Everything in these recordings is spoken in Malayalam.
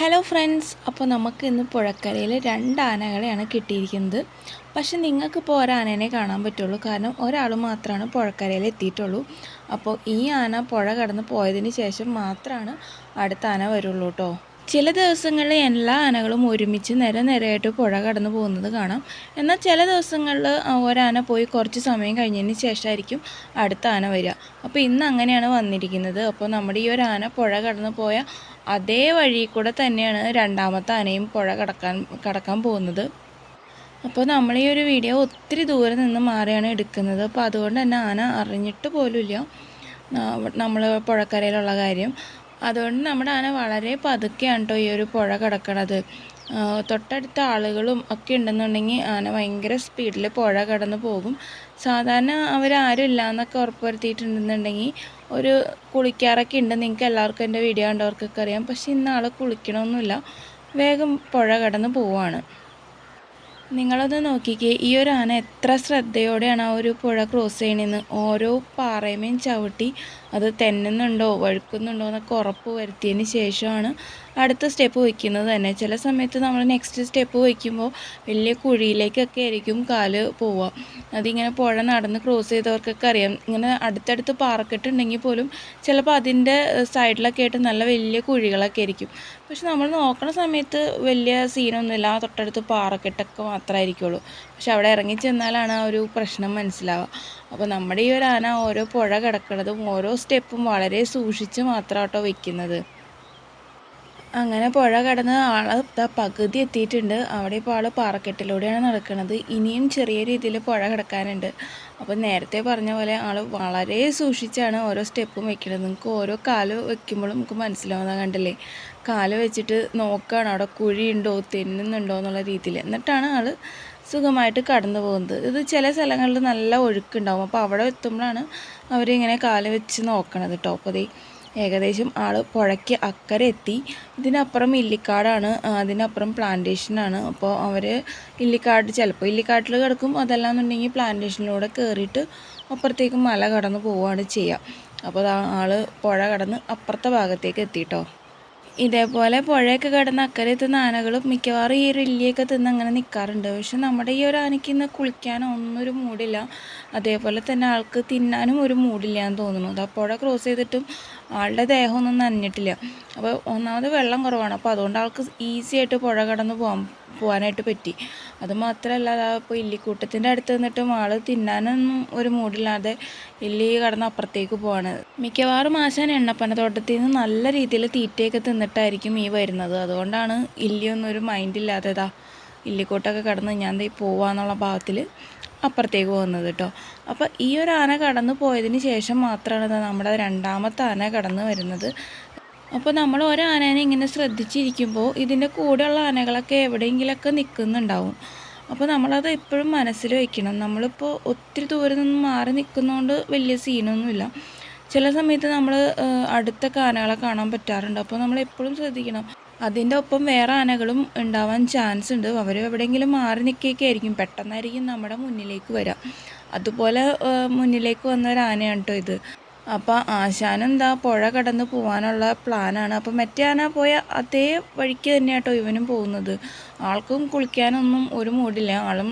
ഹലോ ഫ്രണ്ട്സ് അപ്പോൾ നമുക്ക് ഇന്ന് പുഴക്കരയിൽ രണ്ട് ആനകളെയാണ് കിട്ടിയിരിക്കുന്നത്. പക്ഷെ നിങ്ങൾക്ക് ഇപ്പോൾ ഒരാനേനെ കാണാൻ പറ്റുള്ളൂ. കാരണം ഒരാൾ മാത്രമാണ് പുഴക്കരയിൽ എത്തിയിട്ടുള്ളൂ. അപ്പോൾ ഈ ആന പുഴ കടന്ന് പോയതിന് ശേഷം മാത്രമാണ് അടുത്ത ആന വരുള്ളൂ കേട്ടോ. ചില ദിവസങ്ങളിൽ എല്ലാ ആനകളും ഒരുമിച്ച് നിര നിരയായിട്ട് പുഴ കടന്നു പോകുന്നത് കാണാം. എന്നാൽ ചില ദിവസങ്ങളിൽ ഒരാന പോയി കുറച്ച് സമയം കഴിഞ്ഞതിന് ശേഷമായിരിക്കും അടുത്ത ആന വരിക. അപ്പോൾ ഇന്ന് അങ്ങനെയാണ് വന്നിരിക്കുന്നത്. അപ്പോൾ നമ്മുടെ ഈ ഒരു ആന പുഴ കടന്നു പോയ അതേ വഴി കൂടെ തന്നെയാണ് രണ്ടാമത്തെ ആനയും പുഴ കടക്കാൻ കടക്കാൻ പോകുന്നത്. അപ്പോൾ നമ്മൾ ഈ ഒരു വീഡിയോ ഒത്തിരി ദൂരെ നിന്ന് മാറിയാണ് എടുക്കുന്നത്. അപ്പോൾ അതുകൊണ്ട് തന്നെ ആന അറിഞ്ഞിട്ട് പോലുമില്ല നമ്മൾ പുഴക്കരയിലുള്ള കാര്യം. അതുകൊണ്ട് നമ്മുടെ ആന വളരെ പതുക്കെയാണ് കേട്ടോ ഈ ഒരു പുഴ കിടക്കണത്. തൊട്ടടുത്ത ആളുകളും ഒക്കെ ഉണ്ടെന്നുണ്ടെങ്കിൽ ആന ഭയങ്കര സ്പീഡിൽ പുഴ കടന്നു പോകും. സാധാരണ അവരാരും ഇല്ല എന്നൊക്കെ ഉറപ്പ് വരുത്തിയിട്ടുണ്ടെന്നുണ്ടെങ്കിൽ ഒരു കുളിക്കാറൊക്കെ ഉണ്ട്. നിങ്ങൾക്ക് എല്ലാവർക്കും എന്റെ വീഡിയോ കണ്ടവർക്കൊക്കെ അറിയാം. പക്ഷേ ഇന്ന് ആൾ കുളിക്കണമൊന്നുമില്ല. വേഗം പുഴ കടന്ന് പോവാണ് നിങ്ങളൊന്ന് നോക്കിക്കേ ഈ ഒരു ആന എത്ര ശ്രദ്ധയോടെയാണ് ആ ഒരു പുഴ ക്രോസ് ചെയ്യണമെന്ന് ഓരോ പാറയമേയും ചവിട്ടി അത് തെന്നുന്നുണ്ടോ വഴുക്കുന്നുണ്ടോ എന്നൊക്കെ ഉറപ്പ് വരുത്തിയതിന് ശേഷമാണ് അടുത്ത സ്റ്റെപ്പ് വയ്ക്കുന്നത് തന്നെ. ചില സമയത്ത് നമ്മൾ നെക്സ്റ്റ് സ്റ്റെപ്പ് വയ്ക്കുമ്പോൾ വലിയ കുഴിയിലേക്കൊക്കെ ആയിരിക്കും കാൽ പോവുക. അതിങ്ങനെ പുഴ നടന്ന് ക്രോസ് ചെയ്തവർക്കൊക്കെ അറിയാം. ഇങ്ങനെ അടുത്തടുത്ത് പാറക്കെട്ടുണ്ടെങ്കിൽ പോലും ചിലപ്പോൾ അതിന്റെ സൈഡിലൊക്കെ ആയിട്ട് നല്ല വലിയ കുഴികളൊക്കെ ആയിരിക്കും. പക്ഷെ നമ്മൾ നോക്കണ സമയത്ത് വലിയ സീനൊന്നുമില്ല. ആ തൊട്ടടുത്ത് പാറക്കെട്ടൊക്കെ മാത്രമായിരിക്കുള്ളൂ. പക്ഷെ അവിടെ ഇറങ്ങി ചെന്നാലാണ് ആ ഒരു പ്രശ്നം മനസ്സിലാവുക. അപ്പോൾ നമ്മുടെ ഈ ഒരു ആന ഓരോ പുഴ കിടക്കുന്നതും ഓരോ സ്റ്റെപ്പും വളരെ സൂക്ഷിച്ച് മാത്രം കേട്ടോ വെക്കുന്നത്. അങ്ങനെ പുഴ കടന്ന് ആൾ പകുതി എത്തിയിട്ടുണ്ട്. അവിടെ ഇപ്പോൾ ആൾ പാറക്കെട്ടിലൂടെയാണ് നടക്കുന്നത്. ഇനിയും ചെറിയ രീതിയിൽ പുഴ കിടക്കാനുണ്ട്. അപ്പോൾ നേരത്തെ പറഞ്ഞ പോലെ ആൾ വളരെ സൂക്ഷിച്ചാണ് ഓരോ സ്റ്റെപ്പും വെക്കുന്നത്. നിങ്ങൾക്ക് ഓരോ കാൽ വെക്കുമ്പോഴും നമുക്ക് മനസ്സിലാവുന്ന കണ്ടില്ലേ? കാൽ വെച്ചിട്ട് നോക്കുകയാണ് അവിടെ കുഴിയുണ്ടോ? തെന്നുന്നുണ്ടോ എന്നുള്ള രീതിയിൽ. എന്നിട്ടാണ് ആൾ സുഖമായിട്ട് കടന്നു പോകുന്നത്. ഇത് ചില സ്ഥലങ്ങളിൽ നല്ല ഒഴുക്കുണ്ടാവും. അപ്പോൾ അവിടെ എത്തുമ്പോഴാണ് അവരിങ്ങനെ കാൽ വെച്ച് നോക്കണത് കേട്ടോ അപ്പോൾ അതേ ഏകദേശം ആൾ പുഴയ്ക്ക് അക്കരെ എത്തി. ഇതിനപ്പുറം ഇല്ലിക്കാടാണ് അതിനപ്പുറം പ്ലാന്റേഷനാണ് അപ്പോൾ അവർ ഇല്ലിക്കാട് ചിലപ്പോൾ ഇല്ലിക്കാട്ടിൽ കിടക്കും. അതല്ലാന്നുണ്ടെങ്കിൽ പ്ലാന്റേഷനിലൂടെ കയറിയിട്ട് അപ്പുറത്തേക്ക് മല കടന്ന് പോവുകയാണ് ചെയ്യുക അപ്പോൾ ആൾ പുഴ കടന്ന് അപ്പുറത്തെ ഭാഗത്തേക്ക് എത്തിയിട്ടോ ഇതേപോലെ പുഴയൊക്കെ കിടന്ന് അക്കരെ എത്തുന്ന ആനകളും മിക്കവാറും ഈ ഒരു ഇല്ലിയൊക്കെ തിന്ന് അങ്ങനെ നിൽക്കാറുണ്ട് പക്ഷെ നമ്മുടെ ഈ ഒരു ആനയ്ക്ക് ഇന്ന് കുളിക്കാനോ ഒന്നും ഒരു മൂടില്ല. അതേപോലെ തന്നെ ആൾക്ക് തിന്നാനും ഒരു മൂടില്ല എന്ന് തോന്നുന്നു. അത് പുഴ ക്രോസ് ചെയ്തിട്ടും ആളുടെ ദേഹമൊന്നും നനഞ്ഞിട്ടില്ല. അപ്പോൾ ഒന്നാമത് വെള്ളം കുറവാണ്. അപ്പോൾ അതുകൊണ്ട് ആൾക്ക് ഈസി ആയിട്ട് പുഴ കടന്ന് പോകാൻ പോകാനായിട്ട് പറ്റി. അത് മാത്രമല്ല ഇപ്പോൾ ഇല്ലിക്കൂട്ടത്തിന്റെ അടുത്ത് നിന്നിട്ടും ആൾ തിന്നാനൊന്നും ഒരു മൂടില്ലാതെ ഇല്ലി കടന്ന് അപ്പുറത്തേക്ക് പോവാണ്. മിക്കവാറും ആശാൻ എണ്ണപ്പന തോട്ടത്തിൽ നിന്ന് നല്ല രീതിയിൽ തീറ്റയൊക്കെ തിന്നിട്ടായിരിക്കും ഈ വരുന്നത്. അതുകൊണ്ടാണ് ഇല്ലിയൊന്നും ഒരു മൈൻഡില്ലാത്തതാ ഇല്ലിക്കൂട്ടൊക്കെ കടന്ന് ഞാൻ ദേ പോവാന്നുള്ള ഭാഗത്തിൽ അപ്പുറത്തേക്ക് പോകുന്നത് കേട്ടോ അപ്പോൾ ഈ ഒരു ആന കടന്നു പോയതിന് ശേഷം മാത്രമാണ് നമ്മുടെ രണ്ടാമത്തെ ആന കടന്നു വരുന്നത്. അപ്പോൾ നമ്മൾ ഒരാനേനെ ഇങ്ങനെ ശ്രദ്ധിച്ചിരിക്കുമ്പോൾ ഇതിന്റെ കൂടെയുള്ള ആനകളൊക്കെ എവിടെയെങ്കിലുമൊക്കെ നിൽക്കുന്നുണ്ടാവും അപ്പോൾ നമ്മളത് എപ്പോഴും മനസ്സിൽ വയ്ക്കണം നമ്മളിപ്പോൾ ഒത്തിരി ദൂരെ നിന്ന് മാറി നിൽക്കുന്നതുകൊണ്ട് വലിയ സീനൊന്നുമില്ല. ചില സമയത്ത് നമ്മൾ അടുത്ത ആനകളെ കാണാൻ പറ്റാറുണ്ട്. അപ്പോൾ നമ്മൾ എപ്പോഴും ശ്രദ്ധിക്കണം. അതിന്റെ ഒപ്പം വേറെ ആനകളും ഉണ്ടാവാൻ ചാൻസ് ഉണ്ട്. അവർ എവിടെയെങ്കിലും മാറി നിൽക്കുകയൊക്കെ ആയിരിക്കും. പെട്ടെന്നായിരിക്കും നമ്മുടെ മുന്നിലേക്ക് വരിക അതുപോലെ മുന്നിലേക്ക് വന്ന ഒരു ആനയാണ് കേട്ടോ ഇത്. അപ്പോൾ ആശാനെന്താ പുഴ കടന്ന് പോകാനുള്ള പ്ലാനാണ്. അപ്പോൾ മറ്റേ ആന പോയ അതേ വഴിക്ക് തന്നെയാട്ടോ ഇവനും പോകുന്നത്. ആൾക്കും കുളിക്കാനൊന്നും ഒരു മൂടില്ല. ആളും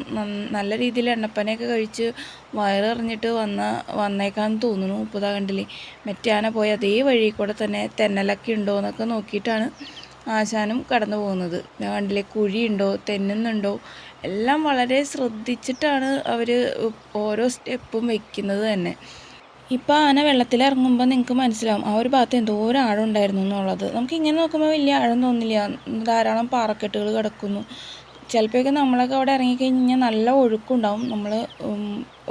നല്ല രീതിയിൽ എണ്ണപ്പനയൊക്കെ കഴിച്ച് വയറിറിഞ്ഞിട്ട് വന്ന വന്നേക്കാന്ന് തോന്നുന്നു ഉപ്പുതാ കണ്ടില്ലേ. മറ്റേ ആന പോയ അതേ വഴി കൂടെ തന്നെ തെന്നലൊക്കെ ഉണ്ടോ എന്നൊക്കെ നോക്കിയിട്ടാണ് ആശാനും കടന്നു പോകുന്നത്. കണ്ടില്ലേ കുഴിയുണ്ടോ തെന്നുന്നുണ്ടോ? എല്ലാം വളരെ ശ്രദ്ധിച്ചിട്ടാണ് അവർ ഓരോ സ്റ്റെപ്പും വെക്കുന്നത് തന്നെ. ഇപ്പോൾ ആന വെള്ളത്തിലിറങ്ങുമ്പോൾ നിങ്ങൾക്ക് മനസ്സിലാവും ആ ഒരു ഭാഗത്ത് എന്തോരം ആഴം ഉണ്ടായിരുന്നു എന്നുള്ളത്. നമുക്ക് ഇങ്ങനെ നോക്കുമ്പോൾ വലിയ ആഴം തോന്നില്ല. ധാരാളം പാറക്കെട്ടുകൾ കിടക്കുന്നു. ചിലപ്പോഴൊക്കെ നമ്മളൊക്കെ അവിടെ ഇറങ്ങിക്കഴിഞ്ഞ് കഴിഞ്ഞാൽ നല്ല ഒഴുക്കുണ്ടാവും. നമ്മൾ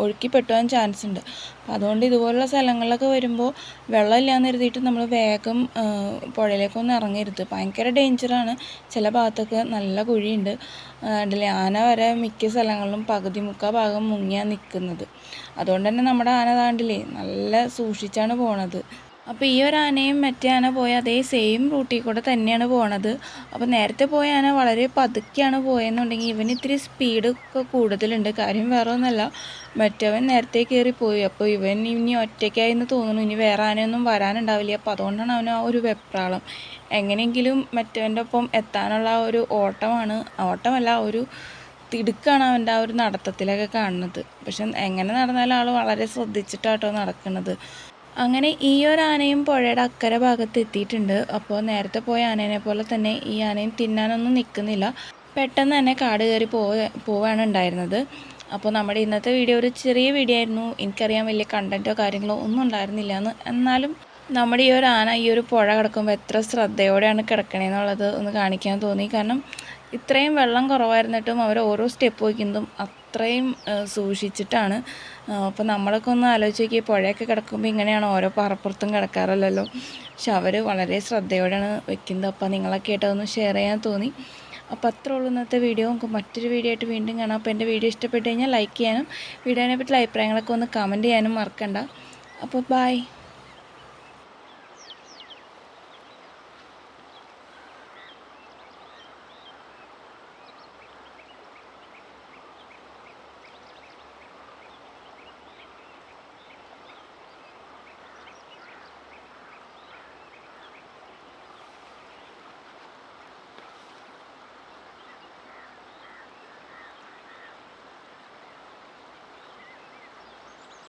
ഒഴുക്കി പെട്ടുവാൻ ചാൻസ് ഉണ്ട്. അപ്പം അതുകൊണ്ട് ഇതുപോലുള്ള സ്ഥലങ്ങളിലൊക്കെ വരുമ്പോൾ വെള്ളമില്ലാന്ന് കരുതിയിട്ട് നമ്മൾ വേഗം പുഴയിലേക്കൊന്നും ഇറങ്ങരുത്. ഭയങ്കര ഡേഞ്ചറാണ് ചില ഭാഗത്തൊക്കെ നല്ല കുഴിയുണ്ട്. അതിലെ ആന വരെ മിക്ക സ്ഥലങ്ങളിലും പകുതി മുക്കാൽ ഭാഗം മുങ്ങിയാണ് നിൽക്കുന്നത് അതുകൊണ്ട് തന്നെ നമ്മുടെ ആന താണ്ടില്ലേ? നല്ല സൂക്ഷിച്ചാണ് പോണത്. അപ്പോൾ ഈ ഒരു ആനയും മറ്റേ ആന പോയ അതേ സെയിം റൂട്ടിൽ കൂടെ തന്നെയാണ് പോണത്. അപ്പോൾ നേരത്തെ പോയ ആന വളരെ പതുക്കെയാണ് പോയെന്നുണ്ടെങ്കിൽ ഇവന് ഇത്തിരി സ്പീഡ് ഒക്കെ കൂടുതലുണ്ട്. കാര്യം വേറെ ഒന്നല്ല മറ്റവൻ നേരത്തെ കയറി പോയി അപ്പോൾ ഇവൻ ഇനി ഒറ്റയ്ക്കായി എന്ന് തോന്നുന്നു. ഇനി വേറെ ആനയൊന്നും വരാനുണ്ടാവില്ല. അപ്പോൾ അതുകൊണ്ടാണ് അവന് ആ ഒരു വെപ്രാളം. എങ്ങനെയെങ്കിലും മറ്റവന്റെ ഒപ്പം എത്താനുള്ള ആ ഒരു ഓട്ടമാണ് ഓട്ടമല്ല ഒരു തിടുക്കാണ് അവന്റെ ആ ഒരു നടത്തത്തിലൊക്കെ കാണുന്നത്. പക്ഷെ എങ്ങനെ നടന്നാലും ആൾ വളരെ ശ്രദ്ധിച്ചിട്ടാട്ടോ നടക്കുന്നത് അങ്ങനെ ഈ ഒരു ആനയും പുഴയുടെ അക്കരെ ഭാഗത്ത് എത്തിയിട്ടുണ്ട്. അപ്പോൾ നേരത്തെ പോയ ആനേനെ പോലെ തന്നെ ഈ ആനയും തിന്നാനൊന്നും നിൽക്കുന്നില്ല പെട്ടെന്ന് തന്നെ കാട് കയറി പോവ പോവാണ് ഉണ്ടായിരുന്നത്. അപ്പോൾ നമ്മുടെ ഇന്നത്തെ വീഡിയോ ഒരു ചെറിയ വീഡിയോ ആയിരുന്നു. എനിക്കറിയാൻ വലിയ കണ്ടന്റോ കാര്യങ്ങളോ ഒന്നും ഉണ്ടായിരുന്നില്ല എന്ന് എന്നാലും നമ്മുടെ ഈ ഒരു ആന ഈ ഒരു പുഴ കിടക്കുമ്പോൾ എത്ര ശ്രദ്ധയോടെയാണ് കിടക്കണേന്നുള്ളത് ഒന്ന് കാണിക്കാൻ തോന്നി. കാരണം ഇത്രയും വെള്ളം കുറവായിരുന്നിട്ടും അവർ ഓരോ സ്റ്റെപ്പ് വയ്ക്കുന്നതും അത്രയും സൂക്ഷിച്ചിട്ടാണ്. അപ്പോൾ നമ്മളൊക്കെ ഒന്ന് ആലോചിച്ച് നോക്കി പുഴയൊക്കെ കിടക്കുമ്പോൾ ഇങ്ങനെയാണ് ഓരോ പാറപ്പുറത്തും കിടക്കാറില്ലല്ലോ. പക്ഷെ അവർ വളരെ ശ്രദ്ധയോടെയാണ് വെക്കുന്നത് അപ്പോൾ നിങ്ങളൊക്കെ ആയിട്ട് അതൊന്ന് ഷെയർ ചെയ്യാൻ തോന്നി. അപ്പോൾ അത്രേ ഉള്ളൂ ഇന്നത്തെ വീഡിയോ നമുക്ക് മറ്റൊരു വീഡിയോ ആയിട്ട് വീണ്ടും കാണാം. അപ്പോൾ എന്റെ വീഡിയോ ഇഷ്ടപ്പെട്ട് കഴിഞ്ഞാൽ ലൈക്ക് ചെയ്യാനും വീഡിയോനെ പറ്റിയുള്ള അഭിപ്രായങ്ങളൊക്കെ ഒന്ന് കമന്റ് ചെയ്യാനും മറക്കണ്ട. അപ്പോൾ ബായ്